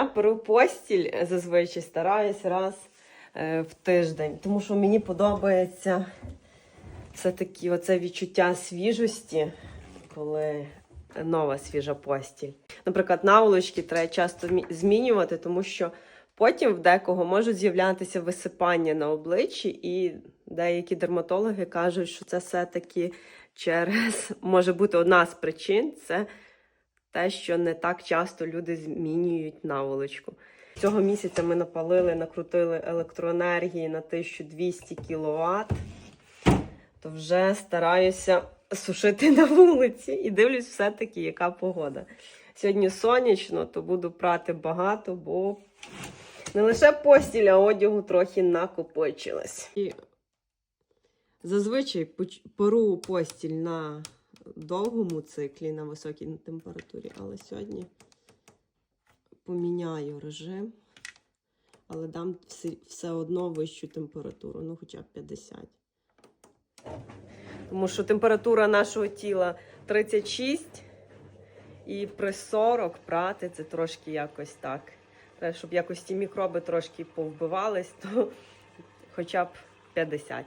Я перу постіль зазвичай стараюсь раз е, в тиждень, тому що мені подобається все-таки оце відчуття свіжості, коли нова свіжа постіль. Наприклад, наволочки треба часто змінювати, тому що потім в декого можуть з'являтися висипання на обличчі, і деякі дерматологи кажуть, що це все-таки через може бути одна з причин це те, що не так часто люди змінюють наволочку. Цього місяця ми напалили, накрутили електроенергії на 1200 кВт, то вже стараюся сушити на вулиці і дивлюсь все-таки, яка погода. Сьогодні сонячно, то буду прати багато, бо не лише постіль, а одягу трохи накопичилось. І зазвичай перу постіль на довгому циклі, на високій температурі, але сьогодні поміняю режим, але дам все, все одно вищу температуру, ну хоча б 50. Тому що температура нашого тіла 36, і при 40 прати це трошки якось так. Щоб якось ті мікроби трошки повбивались, то хоча б 50.